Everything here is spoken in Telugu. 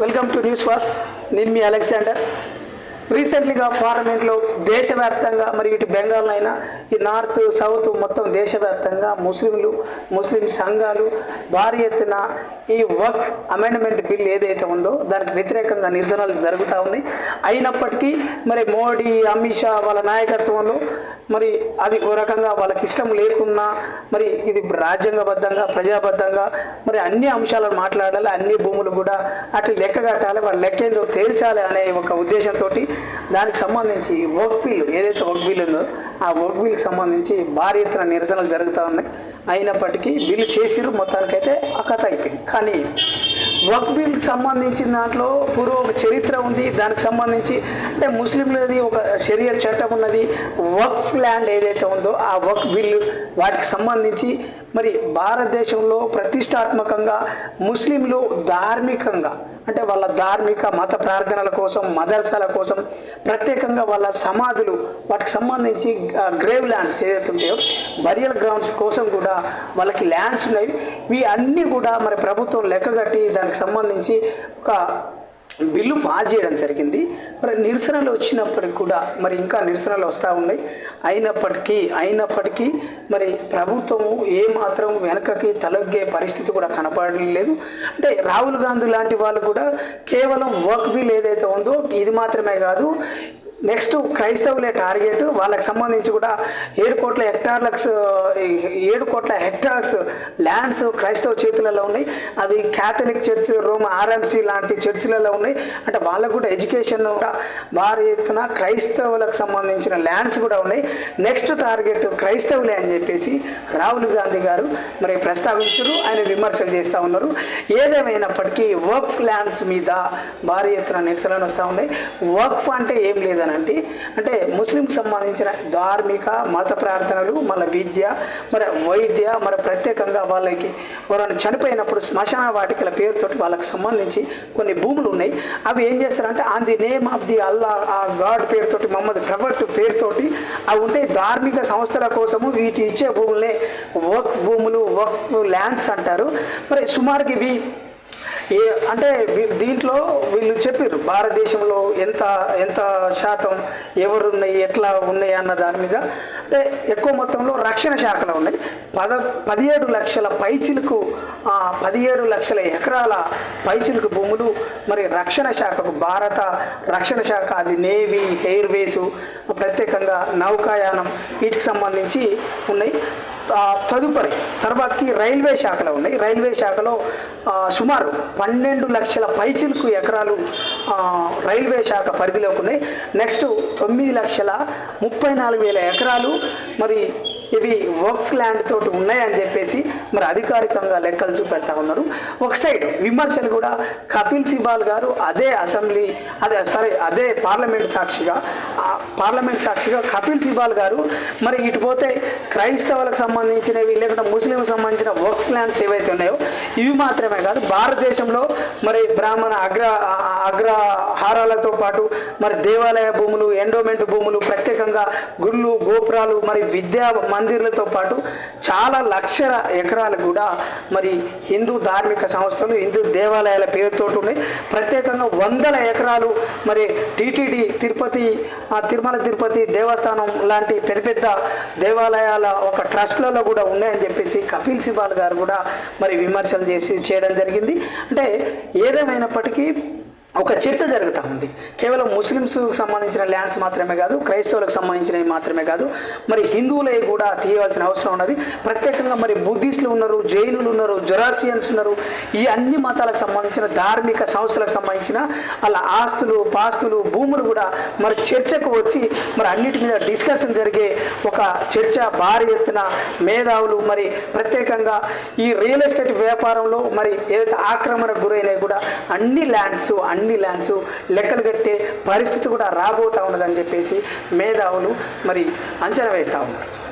వెల్కమ్ టు న్యూస్ వార్ నేను మీ అలెగ్జాండర్. రీసెంట్లీగా పార్లమెంట్లో దేశవ్యాప్తంగా మరి ఇటు బెంగాల్ అయినా ఈ నార్త్ సౌత్ మొత్తం దేశవ్యాప్తంగా ముస్లింలు ముస్లిం సంఘాలు భారీ ఎత్తున ఈ వక్ఫ్ అమెండ్మెంట్ బిల్ ఏదైతే ఉందో దానికి వ్యతిరేకంగా నిరసనలు జరుగుతూ ఉన్నాయి అయినప్పటికీ మరి మోడీ అమిత్ షా వాళ్ళ నాయకత్వంలో మరి అది ఓ రకంగా వాళ్ళకి ఇష్టం లేకున్నా మరి ఇది రాజ్యాంగబద్ధంగా ప్రజాబద్ధంగా మరి అన్ని అంశాలను మాట్లాడాలి అన్ని భూములు కూడా అటు లెక్క కట్టాలి వాళ్ళ లెక్క ఏందో తేల్చాలి అనే ఒక ఉద్దేశంతో దానికి సంబంధించి వర్క్ బిల్ ఏదైతే వర్క్ బిల్ ఉందో ఆ వర్క్ బిల్లుకి సంబంధించి భారీ ఎత్తున నిరసనలు జరుగుతూ ఉన్నాయి. అయినప్పటికీ బిల్లు చేసిరు మొత్తానికైతే అకత అయిపోయింది. కానీ వక్ బిల్కి సంబంధించిన దాంట్లో పూర్వ ఒక చరిత్ర ఉంది. దానికి సంబంధించి అంటే ముస్లింలది ఒక శరీర చట్టం ఉన్నది. వక్ఫ్ ల్యాండ్ ఏదైతే ఉందో ఆ వక్ బిల్లు వాటికి సంబంధించి మరి భారతదేశంలో ప్రతిష్టాత్మకంగా ముస్లింలు ధార్మికంగా అంటే వాళ్ళ ధార్మిక మత ప్రార్థనల కోసం మదర్సాల కోసం ప్రత్యేకంగా వాళ్ళ సమాధులు వాటికి సంబంధించి గ్రేవ్ ల్యాండ్స్ ఏదైతే ఉంటాయో బరియల్ గ్రౌండ్స్ కోసం కూడా వాళ్ళకి ల్యాండ్స్ ఉన్నాయి. ఇవి అన్నీ కూడా మరి ప్రభుత్వం లెక్కగట్టి దానికి సంబంధించి ఒక బిల్లు పాస్ చేయడం జరిగింది. మరి నిరసనలు వచ్చినప్పటికి కూడా మరి ఇంకా నిరసనలు వస్తూ ఉన్నాయి. అయినప్పటికీ అయినప్పటికీ మరి ప్రభుత్వము ఏమాత్రం వెనకకి తలగ్గే పరిస్థితి కూడా కనపడలేదు. అంటే రాహుల్ గాంధీ లాంటి వాళ్ళు కూడా కేవలం వర్క్ బిల్ ఏదైతే ఉందో ఇది మాత్రమే కాదు నెక్స్ట్ క్రైస్తవులే టార్గెట్ వాళ్ళకి సంబంధించి కూడా ఏడు కోట్ల హెక్టార్లకు ఏడు కోట్ల హెక్టార్స్ ల్యాండ్స్ క్రైస్తవ చేతులలో ఉన్నాయి. అది క్యాథలిక్ చర్చ్ రోమ్ ఆర్ఎంసీ లాంటి చర్చిలలో ఉన్నాయి. అంటే వాళ్ళకు కూడా ఎడ్యుకేషన్ కూడా భారీ ఎత్తున క్రైస్తవులకు సంబంధించిన ల్యాండ్స్ కూడా ఉన్నాయి. నెక్స్ట్ టార్గెట్ క్రైస్తవులే అని చెప్పేసి రాహుల్ గాంధీ గారు మరి ప్రస్తావించరు. ఆయన విమర్శలు చేస్తూ ఉన్నారు. ఏదేమైనప్పటికీ వర్క్ ల్యాండ్స్ మీద భారీ ఎత్తున నిరసనలు వస్తూ ఉన్నాయి. వర్క్ అంటే ఏం లేదనంటే అంటే ముస్లింకి సంబంధించిన ధార్మిక మత ప్రార్థనలు మళ్ళీ విద్య మరి వైద్య మరి ప్రత్యేకంగా వాళ్ళకి ఎవరైనా చనిపోయినప్పుడు శ్మశాన వాటికల పేరుతోటి వాళ్ళకి సంబంధించి కొన్ని భూములు ఉన్నాయి. అవి ఏం చేస్తారంటే on the name of the Allah ఆ గాడ్ పేరుతోటి మహమ్మద్ ప్రవట్ పేరుతోటి అవి ఉంటే ధార్మిక సంస్థల కోసము వీటి ఇచ్చే భూములే వర్క్ భూములు వర్క్ ల్యాండ్స్ అంటారు. మరి సుమారుకి ఇవి ఏ అంటే వీ- దీంట్లో వీళ్ళు చెప్పారు భారతదేశంలో ఎంత ఎంత శాతం ఎవరున్నాయి ఎట్లా ఉన్నాయి అన్న దాని మీద. అంటే ఎక్కువ మొత్తంలో రక్షణ శాఖలో ఉన్నాయి. పద పదిహేడు లక్షల పైచిలకు పదిహేడు లక్షల ఎకరాల పైచిలకు భూములు మరి రక్షణ శాఖకు భారత రక్షణ శాఖ అది నేవీ ఎయిర్వేసు ప్రత్యేకంగా నౌకాయానం వీటికి సంబంధించి ఉన్నాయి. తదుపరి తర్వాతకి రైల్వే శాఖలో ఉన్నాయి. రైల్వే శాఖలో సుమారు పన్నెండు లక్షల పైచిలకు ఎకరాలు రైల్వే శాఖ పరిధిలోకి ఉన్నాయి. నెక్స్ట్ తొమ్మిది లక్షల ముప్పై నాలుగు వేల ఎకరాలు మరి ఇవి వర్క్ ల్యాండ్ తోటి ఉన్నాయని చెప్పేసి మరి అధికారికంగా లెక్కలు చూపెడతా ఉన్నారు. ఒక సైడ్ విమర్శలు కూడా కపిల్ సిబాల్ గారు అదే అసెంబ్లీ అదే సరే అదే పార్లమెంట్ సాక్షిగా పార్లమెంట్ సాక్షిగా కపిల్ సిబాల్ గారు మరి ఇటు పోతే క్రైస్తవులకు సంబంధించినవి లేకుంటే ముస్లింలకు సంబంధించిన వర్క్ ల్యాండ్స్ ఏవైతే ఉన్నాయో ఇవి మాత్రమే కాదు భారతదేశంలో మరి బ్రాహ్మణ అగ్ర అగ్రహారాలతో పాటు మరి దేవాలయ భూములు ఎండోమెంట్ భూములు ప్రత్యేకంగా గుళ్ళు గోపురాలు మరి విద్యా మందిర్లతో పాటు చాలా లక్షల ఎకరాలు కూడా మరి హిందూ ధార్మిక సంస్థలు హిందూ దేవాలయాల పేరుతో ఉన్నాయి. ప్రత్యేకంగా వందల ఎకరాలు మరి టీటీడీ తిరుపతి ఆ తిరుమల తిరుపతి దేవస్థానం లాంటి పెద్ద పెద్ద దేవాలయాల ఒక ట్రస్ట్లలో కూడా ఉన్నాయని చెప్పేసి కపిల్ సిబాల్ గారు కూడా మరి విమర్శలు చేసి చేయడం జరిగింది. అంటే ఏదేమైనప్పటికీ ఒక చర్చ జరుగుతూ ఉంది. కేవలం ముస్లిమ్స్ సంబంధించిన ల్యాండ్స్ మాత్రమే కాదు క్రైస్తవులకు సంబంధించినవి మాత్రమే కాదు మరి హిందువులే కూడా తీయవలసిన అవసరం ఉన్నది. ప్రత్యేకంగా మరి బుద్ధిస్టులు ఉన్నారు జైనులు ఉన్నారు జొరాసియన్స్ ఉన్నారు. ఈ అన్ని మతాలకు సంబంధించిన ధార్మిక సంస్థలకు సంబంధించిన వాళ్ళ ఆస్తులు పాస్తులు భూములు కూడా మరి చర్చకు వచ్చి మరి అన్నిటి మీద డిస్కషన్ జరిగే ఒక చర్చ భారీ ఎత్తున మేధావులు మరి ప్రత్యేకంగా ఈ రియల్ ఎస్టేట్ వ్యాపారంలో మరి ఏదైతే ఆక్రమణకు గురైనా కూడా అన్ని ల్యాండ్స్ అన్ని ల్యాండ్స్ లెక్కలు కట్టే పరిస్థితి కూడా రాబోతా ఉన్నదని చెప్పేసి మేధావులు మరి అంచనా వేస్తూ ఉన్నారు.